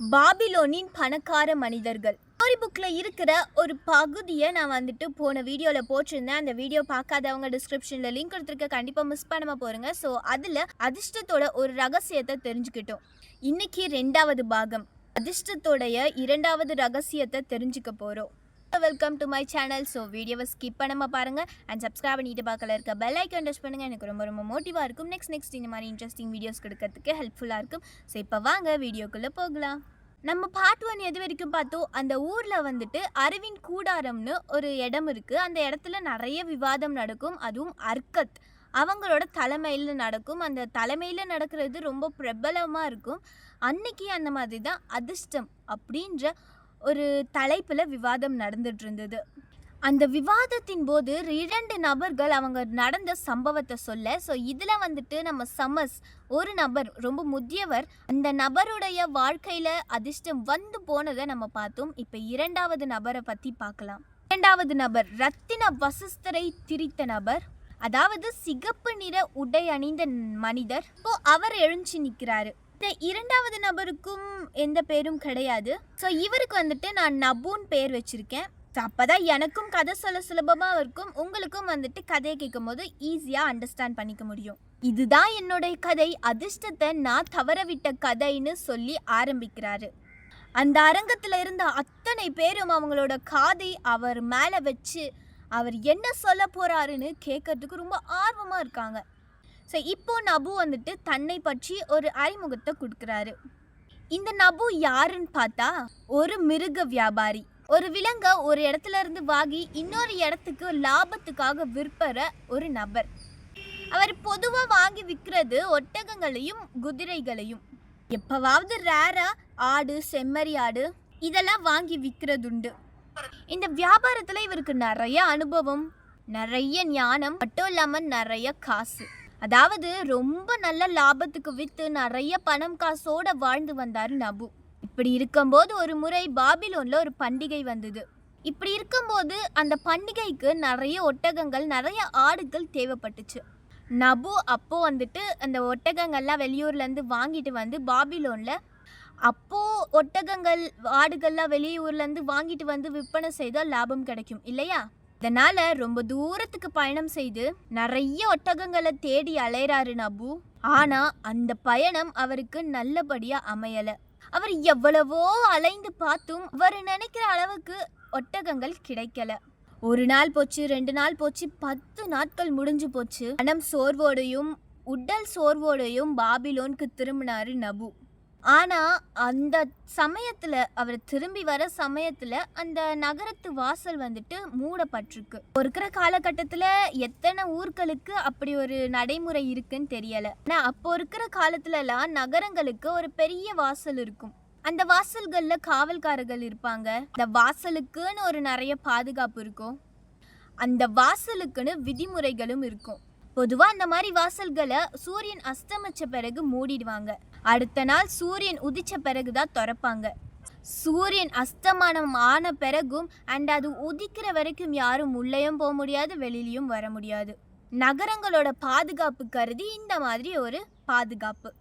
பாபிலோனின் பணக்கார மனிதர்கள். ஸ்டோரி புக்கில் இருக்கிற ஒரு பகுதியை நான் வந்துட்டு போன வீடியோவில் போட்டிருந்தேன். அந்த வீடியோ பார்க்காதவங்க டிஸ்கிரிப்ஷனில் லிங்க் கொடுத்துருக்க கண்டிப்பாக மிஸ் பண்ணாமல் போகிறேங்க ஸோ அதில் அதிர்ஷ்டத்தோட ஒரு ரகசியத்தை தெரிஞ்சுக்கிட்டோம். இன்னைக்கு ரெண்டாவது பாகம். அதிர்ஷ்டத்தோடைய இரண்டாவது ரகசியத்தை தெரிஞ்சுக்க போகிறோம் welcome to my channel so வீடியோவை ஸ்கிப் பண்ணாமல் பாருங்க. அண்ட் சப்ஸ்கிரைப் பண்ணிட்டு பார்க்கல இருக்க பெல் ஐக்கன் டச் பண்ணுங்க. எனக்கு ரொம்ப ரொம்ப மோட்டிவாக இருக்கும். நெக்ஸ்ட் நெக்ஸ்ட் இந்த மாதிரி இன்ட்ரெஸ்டிங் வீடியோஸ் கொடுக்கறதுக்கு ஹெல்ப்ஃபுல்லாக இருக்கும். ஸோ இப்போ வாங்க வீடியோக்குள்ளே போகலாம். நம்ம பார்ட் ஒன் எது வரைக்கும் பார்த்தோம்? அந்த ஊரில் வந்துட்டு அரவிந்த் கூடாரம்னு ஒரு இடம் இருக்குது அந்த இடத்துல நிறைய விவாதம் நடக்கும். அதுவும் அர்க்கத் அவங்களோட தலைமையில் நடக்கும். அந்த தலைமையில் நடக்கிறது ரொம்ப பிரபலமாக இருக்கும். அன்னைக்கு அந்த மாதிரி தான் அதிர்ஷ்டம் அப்படின்ற ஒரு தலைப்பில் விவாதம் நடந்துட்டு இருந்தது அந்த விவாதத்தின் போது இரண்டு நபர்கள் அவங்க நடந்த சம்பவத்தை சொல்ல ஸோ இதில் வந்துட்டு நம்ம சமஸ் ஒரு நபர் ரொம்ப முதியவர் அந்த நபருடைய வாழ்க்கையில் அதிர்ஷ்டம் வந்து போனதை நம்ம பார்த்தோம். இப்போ இரண்டாவது நபரை பற்றி பார்க்கலாம். இரண்டாவது நபர் ரத்தின வசஸ்தரை திரித்த நபர் அதாவது சிகப்பு நிற உடை அணிந்த மனிதர். இப்போ அவர் எழுஞ்சி நிற்கிறாரு. இந்த இரண்டாவது நபருக்கும் எந்த பேரும் கிடையாது. ஸோ இவருக்கு வந்துட்டு நான் நபுன்னு பேர் வச்சுருக்கேன். ஸோ அப்போ தான் எனக்கும் கதை சொல்ல சுலபமாக இருக்கும். உங்களுக்கும் வந்துட்டு கதையை கேட்கும் போது ஈஸியாக அண்டர்ஸ்டாண்ட் பண்ணிக்க முடியும். இதுதான் என்னுடைய கதை. அதிர்ஷ்டத்தை நான் தவறவிட்ட கதைன்னு சொல்லி ஆரம்பிக்கிறாரு. அந்த அரங்கத்தில் இருந்த அத்தனை பேரும் அவங்களோட காதை அவர் மேலே வச்சு அவர் என்ன சொல்ல போகிறாருன்னு கேட்கறதுக்கு ரொம்ப ஆர்வமாக இருக்காங்க. ஸோ இப்போ நபு வந்துட்டு தன்னை பற்றி ஒரு அறிமுகத்தை கொடுக்குறாரு. இந்த நபு யாருன்னு பார்த்தா ஒரு மிருக வியாபாரி. ஒரு விலங்கை ஒரு இடத்துல இருந்து வாங்கி இன்னொரு இடத்துக்கு லாபத்துக்காக விற்பற ஒரு நபர். அவர் பொதுவாக வாங்கி விற்கிறது ஒட்டகங்களையும் குதிரைகளையும். எப்பவாவது ரேரா ஆடு செம்மறி ஆடு இதெல்லாம் வாங்கி விற்கிறதுண்டு இந்த வியாபாரத்தில் இவருக்கு நிறைய அனுபவம் நிறைய ஞானம் மட்டும் இல்லாமல் நிறைய காசு. அதாவது ரொம்ப நல்ல லாபத்துக்கு விற்று நிறைய பணம் காசோட வாழ்ந்து வந்தார் நபு. இப்படி இருக்கும்போது ஒரு முறை பாபிலோன்ல ஒரு பண்டிகை வந்தது. இப்படி இருக்கும்போது அந்த பண்டிகைக்கு நிறைய ஒட்டகங்கள் நிறைய ஆடுகள் தேவைப்பட்டுச்சு. நபு அப்போ வந்துட்டு அந்த ஒட்டகங்கள்லாம் வெளியூர்லேருந்து வாங்கிட்டு வந்து பாபிலோன்ல அப்போ ஒட்டகங்கள் ஆடுகள்லாம் வெளியூர்லேருந்து வாங்கிட்டு வந்து விற்பனை செய்தால் லாபம் கிடைக்கும் இல்லையா? இதனால ரொம்ப தூரத்துக்கு பயணம் செய்து நிறைய ஒட்டகங்களை தேடி அலையறாரு நபு. ஆனா அந்த பயணம் அவருக்கு நல்லபடியா அமையல. அவர் எவ்வளவோ அலைந்து பார்த்தும் அவர் நினைக்கிற அளவுக்கு ஒட்டகங்கள் கிடைக்கல. ஒரு நாள் போச்சு ரெண்டு நாள் போச்சு பத்து நாட்கள் முடிஞ்சு போச்சு. மனம் சோர்வோடையும் உடல் சோர்வோடையும் பாபிலோனுக்கு திரும்பினாரு நபு. ஆனால் அந்த சமயத்தில் அவர் திரும்பி வர சமயத்தில் அந்த நகரத்து வாசல் வந்துட்டு மூடப்பட்டிருக்கு. இருக்கிற காலகட்டத்தில் எத்தனை ஊர்களுக்கு அப்படி ஒரு நடைமுறை இருக்குன்னு தெரியலை. ஆனால் அப்போ இருக்கிற காலத்துலலாம் நகரங்களுக்கு ஒரு பெரிய வாசல் இருக்கும். அந்த வாசல்களில் காவல்காரர்கள் இருப்பாங்க. அந்த வாசலுக்குன்னு ஒரு நிறைய பாதுகாப்பு இருக்கும். அந்த வாசலுக்குன்னு விதிமுறைகளும் இருக்கும். பொதுவா அந்த மாதிரி வாசல்களை சூரியன் அஸ்தமிச்ச பிறகு மூடிடுவாங்க. அடுத்த நாள் சூரியன் உதிச்ச பிறகு தான் திறப்பாங்க. சூரியன் அஸ்தமானம் ஆன பிறகும் அண்ட் அது உதிக்கிற வரைக்கும் யாரும் உள்ளேயும் போக முடியாது வெளியிலையும் வர முடியாது. நகரங்களோட பாதுகாப்பு கருதி இந்த மாதிரி ஒரு பாதுகாப்பு.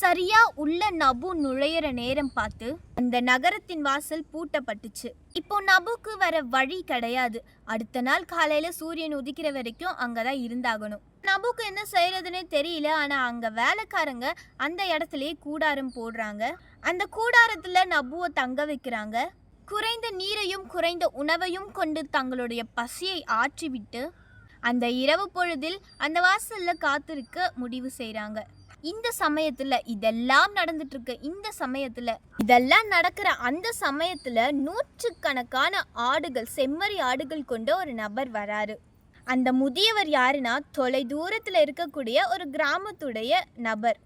சரியா உள்ள நபு நுழையிற நேரம் பார்த்து அந்த நகரத்தின் வாசல் பூட்டப்பட்டுச்சு. இப்போ நபுக்கு வர வழி கிடையாது. அடுத்த நாள் காலையில சூரியன் உதிக்கிற வரைக்கும் அங்கதான் இருந்தாகணும். நபுக்கு என்ன செய்யறதுன்னு தெரியல. ஆனா அங்க வேலைக்காரங்க அந்த இடத்துலயே கூடாரம் போடுறாங்க. அந்த கூடாரத்துல நபுவை தங்க வைக்கிறாங்க. குறைந்த நீரையும் குறைந்த உணவையும் கொண்டு தங்களுடைய பசியை ஆற்றிவிட்டு அந்த இரவு பொழுதில் அந்த வாசல்ல காத்திருக்க முடிவு செய்றாங்க. இந்த சமயத்தில் இதெல்லாம் நடந்துட்டு இந்த சமயத்தில் இதெல்லாம் நடக்கிற அந்த சமயத்தில் நூற்றுக்கணக்கான ஆடுகள் செம்மறி ஆடுகள் கொண்ட ஒரு நபர் வராரு. அந்த முதியவர் யாருன்னா தொலை தூரத்தில் இருக்கக்கூடிய ஒரு கிராமத்துடைய நபர்.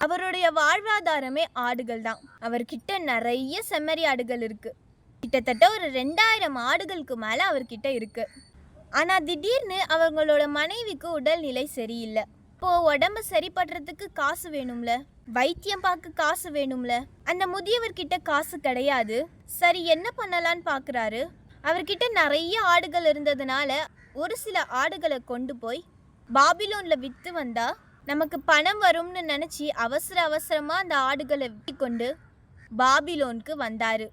அவருடைய வாழ்வாதாரமே ஆடுகள் தான். அவர்கிட்ட நிறைய செம்மறி ஆடுகள் இருக்கு. கிட்டத்தட்ட ஒரு ரெண்டாயிரம் ஆடுகளுக்கு மேலே அவர்கிட்ட இருக்கு. ஆனால் திடீர்னு அவங்களோட மனைவிக்கு உடல்நிலை சரியில்லை. அப்போ உடம்பு சரி பண்றதுக்கு காசு வேணும்ல? வைத்தியம் பார்க்க காசு வேணும்ல? அந்த முதியவர்கிட்ட காசு கிடையாது. சரி என்ன பண்ணலான்னு பாக்குறாரு? அவர்கிட்ட நிறைய ஆடுகள் இருந்ததுனால ஒரு சில ஆடுகளை கொண்டு போய் பாபிலோன்ல வித்து வந்தா நமக்கு பணம் வரும்னு நினச்சி அவசர அவசரமா அந்த ஆடுகளை விற்று கொண்டு பாபிலோனுக்கு வந்தாரு.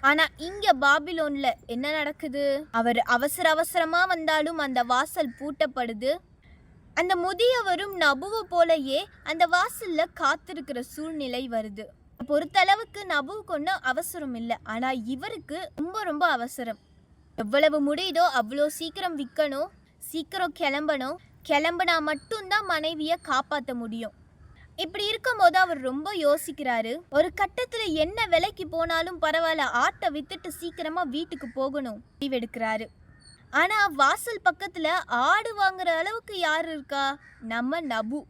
ஆனா இங்க பாபிலோன்ல என்ன நடக்குது? அவர் அவசர அவசரமா வந்தாலும் அந்த வாசல் பூட்டப்படுது. அந்த முதியவரும் நபுவை போலயே அந்த வாசல்ல காத்திருக்கிற சூழ்நிலை வருது. பொறுத்தளவுக்கு நபுவுக்கு ஒன்றும் அவசரம் இல்லை. ஆனா இவருக்கு ரொம்ப ரொம்ப அவசரம். எவ்வளவு முடியுதோ அவ்வளோ சீக்கிரம் விற்கணும் சீக்கிரம் கிளம்பணும். கிளம்புனா மட்டும்தான் மனைவியை காப்பாற்ற முடியும். இப்படி இருக்கும்போது அவர் ரொம்ப யோசிக்கிறாரு. ஒரு கட்டத்துல என்ன விலைக்கு போனாலும் பரவாயில்ல ஆட்டை வித்துட்டு சீக்கிரமா வீட்டுக்கு போகணும். முடிவெடுக்கிறாரு. ஆனா வாசல் பக்கத்துல ஆடு வாங்குற அளவுக்கு யார் இருக்கா? நம்ம நபு.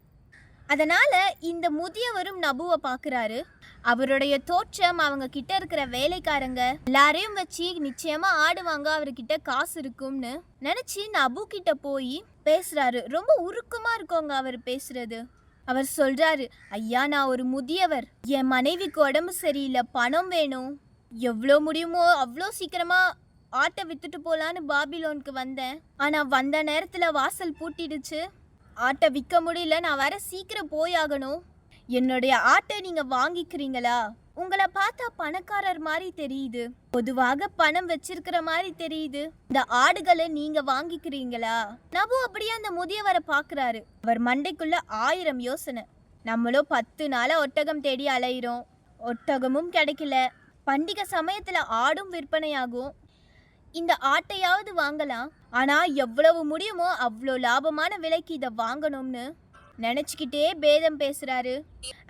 அதனால இந்த முதியவரும் நபுவை பார்க்குறாரு அவருடைய தோற்றம் அவங்க கிட்ட இருக்கிற வேலைக்காரங்க எல்லாரையும் வச்சு நிச்சயமா ஆடு வாங்க அவர்கிட்ட காசு இருக்கும்னு நினைச்சு நபு கிட்ட போய் பேசுறாரு. ரொம்ப உருக்கமா இருக்கோங்க அவர் பேசுறது. அவர் சொல்றாரு ஐயா நான் ஒரு முதியவர். என் மனைவிக்கு உடம்பு சரியில்லை பணம் வேணும். எவ்வளோ முடியுமோ அவ்வளோ சீக்கிரமா ஆட்டை வித்துட்டு போலான்னு பாபிலோனுக்கு வந்தேன். ஆனா வந்த நேரத்துல வாசல் பூட்டிடுச்சு. ஆட்டை விற்க முடியல நான் வர சீக்கிரம் போயாகணும். என்னுடைய ஆட்டை நீங்க வாங்கிக்கிறீங்களா? உங்களை பார்த்தா பணக்காரர் மாதிரி தெரியுது. பொதுவாக பணம் வச்சிருக்கிற மாதிரி தெரியுது. இந்த ஆடுகளை நீங்க வாங்கிக்கிறீங்களா? நபு அப்படியே அந்த முதியவரை பாக்குறாரு அவர் மண்டைக்குள்ள ஆயிரம் யோசனை. நம்மளும் பத்து நாளா ஒட்டகம் தேடி அலையிறோம். ஒட்டகமும் கிடைக்கல. பண்டிகை சமயத்துல ஆடும் விற்பனையாகும். இந்த ஆட்டையாவது வாங்கலாம். ஆனா எவ்வளவு முடியுமோ அவ்வளோ லாபமான விலைக்கு இதை வாங்கணும்னு நினைச்சுக்கிட்டே பேதம் பேசுறாரு.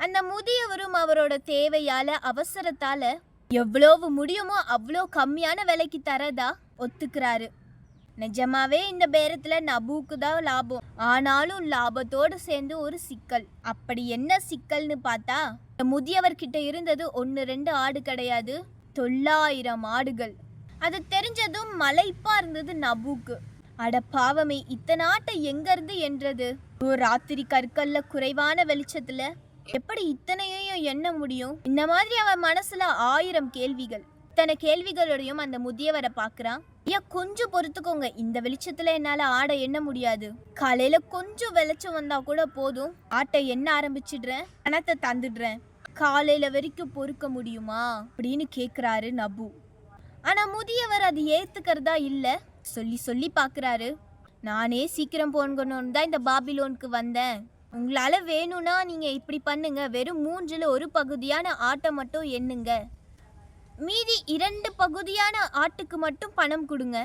அந்த முதியவரும் அவரோட தேவையால அவசரத்தால எவ்வளவு முடியுமோ அவ்வளோ கம்மியான விலைக்கு தரதா ஒத்துக்கிறாரு. நிஜமாவே இந்த பேரத்துல நபுக்கு தான் லாபம். ஆனாலும் லாபத்தோடு சேர்ந்து ஒரு சிக்கல். அப்படி என்ன சிக்கல்னு பார்த்தா முதியவர்கிட்ட இருந்தது ஒன்று ரெண்டு ஆடு கிடையாது. தொள்ளாயிரம் ஆடுகள். அது தெரிஞ்சதும் மலைப்பா இருந்தது நபுக்கு. அட பாவமே இத்தனை ஆட்டை எங்க இருந்து என்றது? ஒரு ராத்திரி கற்கல்ல குறைவான வெளிச்சத்துல? எப்படி இத்தனையையும் எண்ண முடியும்? இந்த மாதிரி அவன் மனசுல ஆயிரம் கேள்விகள். இத்தனை கேள்விகளோடையும் அந்த முதியவரை பார்க்குறான். ஐயா கொஞ்சம் பொறுத்துக்கோங்க. இந்த வெளிச்சத்துல என்னால ஆடை எண்ண முடியாது. காலையில கொஞ்சம் வெளிச்சம் வந்தா கூட போதும். ஆட்டை எண்ண ஆரம்பிச்சிடுறேன். பணத்தை தந்துடுறேன். காலையில வரைக்கும் பொறுக்க முடியுமா? அப்படின்னு கேக்குறாரு நபு. ஆனா முதியவர் அது ஏத்துக்கிறதா இல்ல. சொல்லி சொல்லி பார்க்கறாரு நானே சீக்கிரம் போன்கணும்னு தான் இந்த பாபிலோனுக்கு வந்தேன். உங்களால வேணும்னா நீங்க இப்படி பண்ணுங்க. வெறும் மூன்றுல ஒரு பகுதியான ஆட்டை மட்டும் எண்ணுங்க. மீதி இரண்டு பகுதியான ஆட்டுக்கு மட்டும் பணம் கொடுங்க.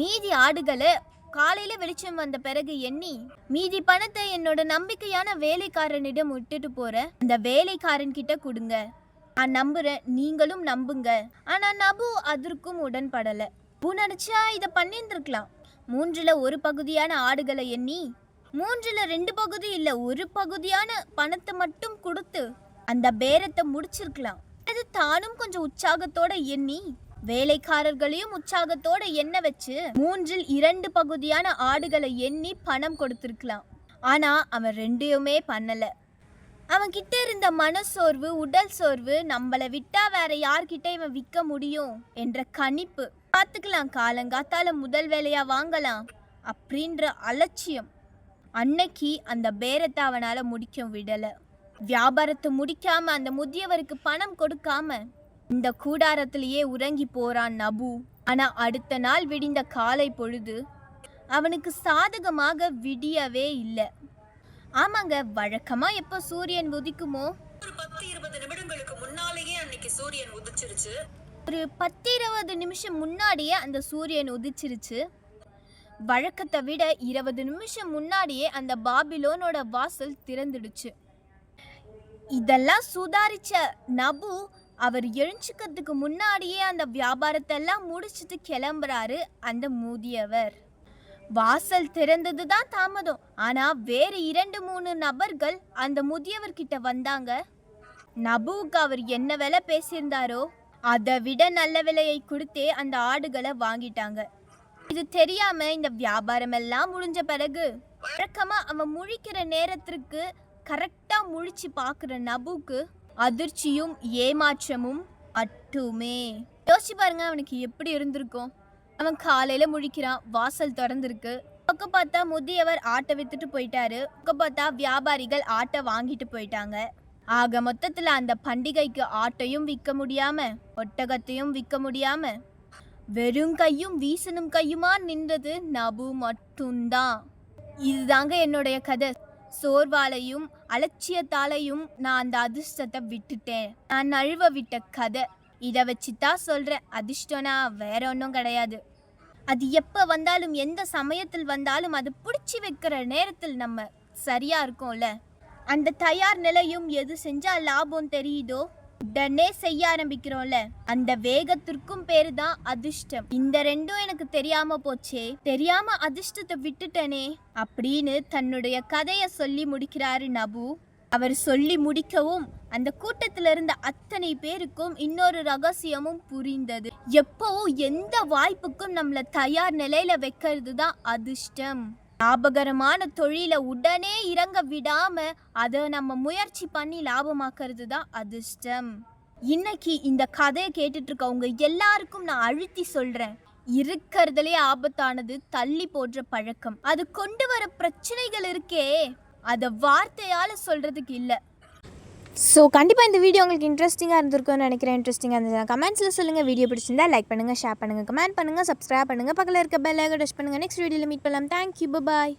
மீதி ஆடுகளை காலையில வெளிச்சம் வந்த பிறகு எண்ணி மீதி பணத்தை என்னோட நம்பிக்கையான வேலைக்காரனிடம் விட்டுட்டு போற. அந்த வேலைக்காரன் கிட்ட கொடுங்க. நான் நம்புறேன். நீங்களும் நம்புங்க. ஆனா நபு அதற்கும் உடன்படல. பூ நினைச்சா இதை பண்ணியிருந்திருக்கலாம் மூன்றுல ஒரு பகுதியான ஆடுகளை எண்ணி மூன்றுல ரெண்டு பகுதி இல்ல ஒரு பகுதியான பணத்தை மட்டும் கொடுத்து அந்த பேரத்தை முடிச்சிருக்கலாம். அது தானும் கொஞ்சம் உற்சாகத்தோட எண்ணி வேலைக்காரர்களையும் உற்சாகத்தோட எண்ண வச்சு மூன்றில் இரண்டு பகுதியான ஆடுகளை எண்ணி பணம் கொடுத்திருக்கலாம். ஆனா அவன் ரெண்டையுமே பண்ணல. அவன்கிட்ட இருந்த மனசோர்வு உடல் சோர்வு நம்மளை விட்டா வேற யார்கிட்ட இவன் விற்க முடியும் என்ற கணிப்பு. பார்த்துக்கலாம் காலங்காத்தால முதல் வேலையா வாங்கலாம் அப்படின்ற அலட்சியம். அன்னைக்கு அந்த பேரத்தை அவனால முடிக்க விடல. வியாபாரத்தை முடிக்காம அந்த முதியவருக்கு பணம் கொடுக்காம இந்த கூடாரத்திலேயே உறங்கி போறான் நபு. ஆனா அடுத்த நாள் விடிந்த காலை பொழுது அவனுக்கு சாதகமாக விடியவே இல்லை. ஆமாங்க வழக்கமா எப்போ சூரியன் உதிக்குமோ? ஒரு பத்து இருபது நிமிடங்களுக்கு முன்னாலேயே அன்னைக்கு சூரியன் உதிச்சிருச்சு. ஒரு பத்து இருபது நிமிஷம் முன்னாடியே அந்த சூரியன் உதிச்சிருச்சு. வழக்கத்தை விட இருபது நிமிஷம் முன்னாடியே அந்த பாபிலோனோட வாசல் திறந்துடுச்சு. இதெல்லாம் சுதாரிச்ச நபு அவர் எழுஞ்சிக்கிறதுக்கு முன்னாடியே அந்த வியாபாரத்தை எல்லாம் முடிச்சிட்டு கிளம்புறாரு அந்த முதியவர். வாசல் திறந்தது தான் தாமதம். ஆனா வேறு இரண்டு மூணு நபர்கள் அந்த முதியவர்கிட்ட வந்தாங்க. நபுவுக்கு அவர் என்ன விலை பேசியிருந்தாரோ அதை விட நல்ல விலையை கொடுத்தே அந்த ஆடுகளை வாங்கிட்டாங்க. இது தெரியாம இந்த வியாபாரம் எல்லாம் முடிஞ்ச பிறகு வழக்கமா அவன் முழிக்கிற நேரத்திற்கு கரெக்டா முழிச்சு பார்க்குற நபுக்கு அதிர்ச்சியும் ஏமாற்றமும் அட்டுமே. யோசிச்சு பாருங்க அவனுக்கு எப்படி இருந்திருக்கும். அவன் காலையில முழிக்கிறான். வாசல் திறந்திருக்கு. பக்கம் பார்த்தா முதியவர் ஆட்டை வித்துட்டு போயிட்டாரு. பக்கம் பார்த்தா வியாபாரிகள் ஆட்டை வாங்கிட்டு போயிட்டாங்க. ஆக மொத்தத்துல அந்த பண்டிகைக்கு ஆட்டையும் விற்க முடியாம ஒட்டகத்தையும் விற்க முடியாம வெறும் கையும் வீசணும் கையுமா நின்றது நபு மட்டும்தான். இதுதாங்க என்னுடைய கதை. சோர்வாலையும் அலட்சியத்தாலையும் நான் அந்த அதிர்ஷ்டத்தை விட்டுட்டேன். நான் நழுவ விட்ட கதை. இதை வச்சு தான் சொல்கிறேன் அதிர்ஷ்டம்னா வேற ஒன்றும் கிடையாது. அது எப்போ வந்தாலும் எந்த சமயத்தில் வந்தாலும் அது பிடிச்சி வைக்கிற நேரத்தில் நம்ம சரியா இருக்கோம்ல? அந்த தயார் நிலையும் எது செஞ்சா லாபம் தெரியுதோ? உடனே செய்ய ஆரம்பிக்கிறோம்ல. அந்த வேகத்திற்கும் பேரு தான் அதிர்ஷ்டம். இந்த ரெண்டும் எனக்கு தெரியாம போச்சே. தெரியாம அதிர்ஷ்டத்தை விட்டுட்டனே. அப்படின்னு தன்னுடைய கதைய சொல்லி முடிக்கிறாரு நபு. அவர் சொல்லி முடிக்கவும் அந்த கூட்டத்தில் இருந்த அத்தனை பேருக்கும் இன்னொரு ரகசியமும் புரிந்தது. எப்பவும் எந்த வாய்ப்புக்கும் நம்மள தயார் நிலையில வைக்கிறது தான் அதிர்ஷ்டம். லாபகரமான தொழிலை உடனே இறங்க விடாம அதை நம்ம முயற்சி பண்ணி லாபமாக்குறது தான் அதிர்ஷ்டம். இன்னைக்கு இந்த கதையை கேட்டுட்டு இருக்கவங்க எல்லாருக்கும் நான் அழுத்தி சொல்றேன். இருக்கிறதுலே ஆபத்தானது தள்ளி போடுற பழக்கம். அது கொண்டு வர பிரச்சனைகள் இருக்கே. அதை வார்த்தையால் சொல்கிறதுக்கு இல்லை. ஸோ கண்டிப்பாக இந்த வீடியோ உங்களுக்கு இன்ட்ரெஸ்டிங்காக இருந்திருக்கும்னு நினைக்கிறேன். இன்ட்ரெஸ்டிங்காக இருந்தது கமெண்ட்ஸில் சொல்லுங்கள் வீடியோ பிடிச்சிருந்தா லைக் பண்ணுங்கள் ஷேர் பண்ணுங்கள் கமெண்ட் பண்ணுங்கள் சப்ஸ்கிரைப் பண்ணுங்கள் பக்கத்தில் இருக்க பெல் டச் பண்ணுங்கள் நெக்ஸ்ட் வீடியோவில் மீட் பண்ணலாம். Thank you bye